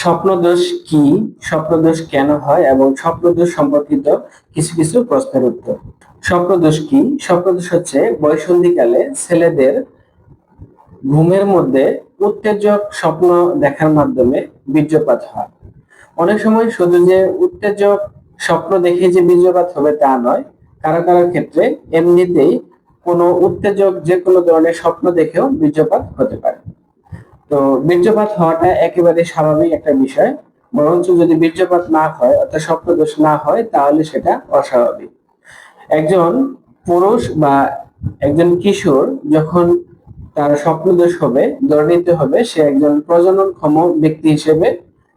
স্বপ্নদোষ কি? স্বপ্নদোষ কেন হয়? এবং স্বপ্নদোষ সম্পর্কিত কিছু কিছু প্রশ্নের উত্তর। স্বপ্নদোষ কি? স্বপ্নদোষ হচ্ছে বয়সন্ধিকালে ছেলেদের ঘুমের মধ্যে উত্তেজক স্বপ্ন দেখার মাধ্যমে বীর্যপাত হয়। অনেক সময় শুধু যে উত্তেজক স্বপ্ন দেখে যে বীর্যপাত হবে তা নয়, কারও কারও ক্ষেত্রে এমনিতেই কোনো উত্তেজক যে কোনো ধরনের স্বপ্ন দেখেও বীর্যপাত হতে পারে। তো বীর্যপাত হওয়াটা একেবারে স্বাভাবিক একটা বিষয়। বরঞ্চ যদি বীর্যপাত না হয়, অর্থাৎ স্বপ্নদোষ না হয়, তাহলে সেটা অস্বাভাবিক। একজন পুরুষ বা একজন কিশোর যখন তার স্বপ্নদোষ হবে ধরে হবে, সে একজন প্রজননক্ষম ব্যক্তি হিসেবে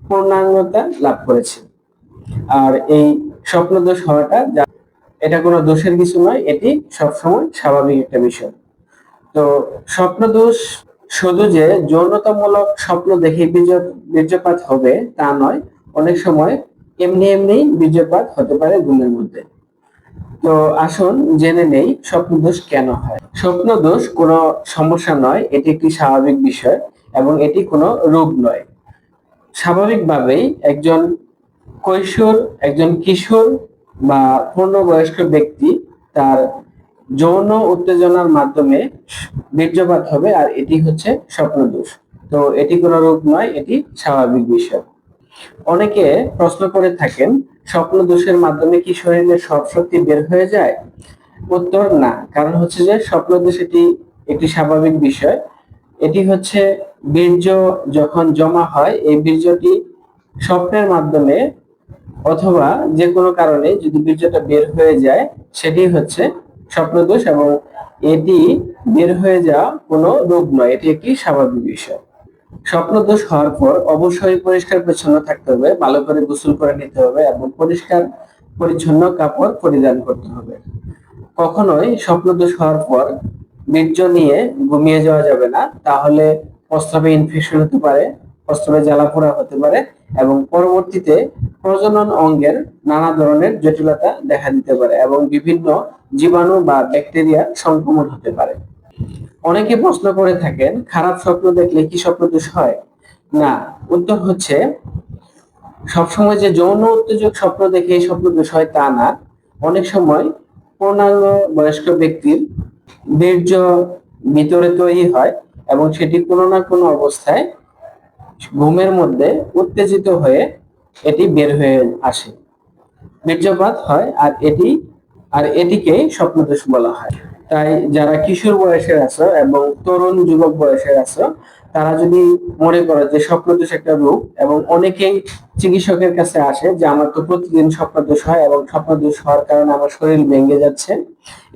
পূর্ণাঙ্গতা লাভ করেছে। আর এই স্বপ্নদোষ হওয়াটা এটা কোনো দোষের কিছু নয়, এটি সবসময় স্বাভাবিক একটা বিষয়। তো স্বপ্নদোষ শুধু যে যৌনতামূলক স্বপ্ন দেখে বীর্যপাত হবে তা নয়, অনেক সময় এমনি এমনি বীর্যপাত হতে পারে ঘুমের মধ্যে। তো আসুন জেনে নেই স্বপ্ন দোষ কেন হয়। স্বপ্ন দোষ কোনো সমস্যা নয়, এটি একটি স্বাভাবিক বিষয় এবং এটি কোনো রোগ নয়। স্বাভাবিকভাবেই একজন কৈশোর, একজন কিশোর বা পূর্ণবয়স্ক ব্যক্তি তার যৌন উত্তেজনার মাধ্যমে বীর্যপাত হবে আর এটি হচ্ছে স্বপ্নদোষ। তো এটি কোনো রোগ নয়, এটি স্বাভাবিক বিষয়। অনেকে প্রশ্ন করে থাকেন স্বপ্ন দোষের মাধ্যমে কি শরীরের সব শক্তি বের হয়ে যায়? উত্তর, না। কারণ হচ্ছে যে স্বপ্ন দোষ এটি একটি স্বাভাবিক বিষয়। এটি হচ্ছে বীর্য যখন জমা হয়, এই বীর্যটি স্বপ্নের মাধ্যমে অথবা যে কোনো কারণে যদি বীর্যটা বের হয়ে যায়, সেটি হচ্ছে স্বপ্নদোষ এবং এটি বের হয়ে যাওয়া কোনো রোগ নয়। এটি একটি স্বাভাবিক বিষয়। স্বপ্নদোষ হওয়ার পর অবশ্যই পরিষ্কার পরিচ্ছন্ন থাকতে হবে, ভালো করে গোসল করে নিতে হবে এবং পরিষ্কার পরিচ্ছন্ন কাপড় পরিধান করতে হবে। কখনোই স্বপ্নদোষ হওয়ার পর বীর্য নিয়ে ঘুমিয়ে যাওয়া যাবে না। তাহলে প্রস্রাবে ইনফেকশন হতে পারে প্রস্রাবে জ্বালাপোড়া হতে পারে এবং পরবর্তীতে প্রজনন অঙ্গের নানা ধরনের জটিলতা দেখা দিতে পারে এবং বিভিন্ন জীবাণু বা ব্যাকটেরিয়ার সংক্রমণ হতে পারে। অনেকে প্রশ্ন করে থাকেন, খারাপ স্বপ্ন দেখলে কি স্বপ্নদোষ হয়? না, উত্তর হচ্ছে, সবসময় যে যৌন উত্তেজক স্বপ্ন দেখে স্বপ্নদোষ হয় তা না। অনেক সময় পূর্ণাঙ্গ বয়স্ক ব্যক্তির বীর্য ভিতরে তৈরি হয় এবং সেটি কোনো না কোনো অবস্থায় ঘুমের মধ্যে উত্তেজিত হয়ে এটি বের হয়ে আসে। বীর্যপাত হয় আর এটি, আর এটিকেই স্বপ্নদোষ বলা হয়। তাই যারা কিশোর বয়সের আছো এবং তরুণ যুবক বয়সের আছো, তারা যদি মনে করে যে স্বপ্নদোষ একটা রোগ এবং অনেকেই চিকিৎসকের কাছে আসে যে আমার তো প্রতিদিন স্বপ্নদোষ হয় এবং স্বপ্নদোষ হওয়ার কারণে আমার শরীর ভেঙে যাচ্ছে,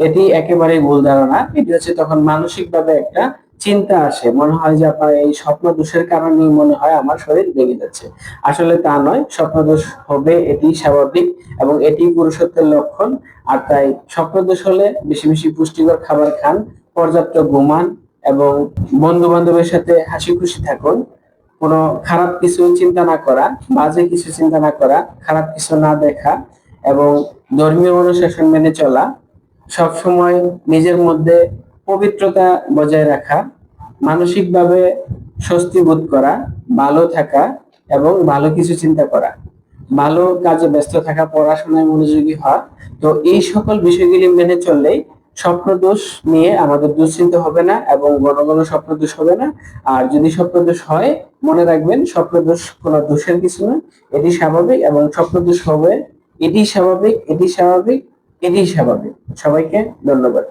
এটি একেবারেই ভুল ধারণা। এটি হচ্ছে তখন মানসিকভাবে একটা চিন্তা আসে। মনে হয় যে আপনার এই স্বপ্ন দোষের কারণে মনে হয় আমার শরীর ভেঙে যাচ্ছে। আসলে তা নয়, স্বপ্ন দোষ হবে, এটি স্বাভাবিক এবং এটি পুরুষত্বের লক্ষণ। আর তাই স্বপ্ন দোষ হলে বেশি বেশি পুষ্টিকর খাবার খান, পর্যাপ্ত ঘুমান এবং বন্ধু বান্ধবের সাথে হাসি খুশি থাকুন। কোনো খারাপ কিছু চিন্তা না করা, বাজে কিছু চিন্তা না করা, খারাপ কিছু না দেখা এবং ধর্মীয় অনুশাসন মেনে চলা। সব সময় নিজের মধ্যে পবিত্রতা বজায় রাখা, মানসিকভাবে স্বস্তি বোধ করা, ভালো থাকা এবং ভালো কিছু চিন্তা করা। ভালো কাজে ব্যস্ত থাকা, পড়াশোনায় মনোযোগী হওয়া। তো এই সকল বিষয়গুলি মেনে চললেই স্বপ্নদোষ নিয়ে আমাদের দুশ্চিন্তা হবে না এবং ঘন ঘন স্বপ্ন দোষ হবে না। আর যদি স্বপ্ন দোষ হয়, মনে রাখবেন স্বপ্ন দোষ কোনো দোষের কিছু না এটি স্বাভাবিক এবং স্বপ্ন দোষ হবে, এটি স্বাভাবিক এটি স্বাভাবিক এটি স্বাভাবিক। সবাইকে ধন্যবাদ।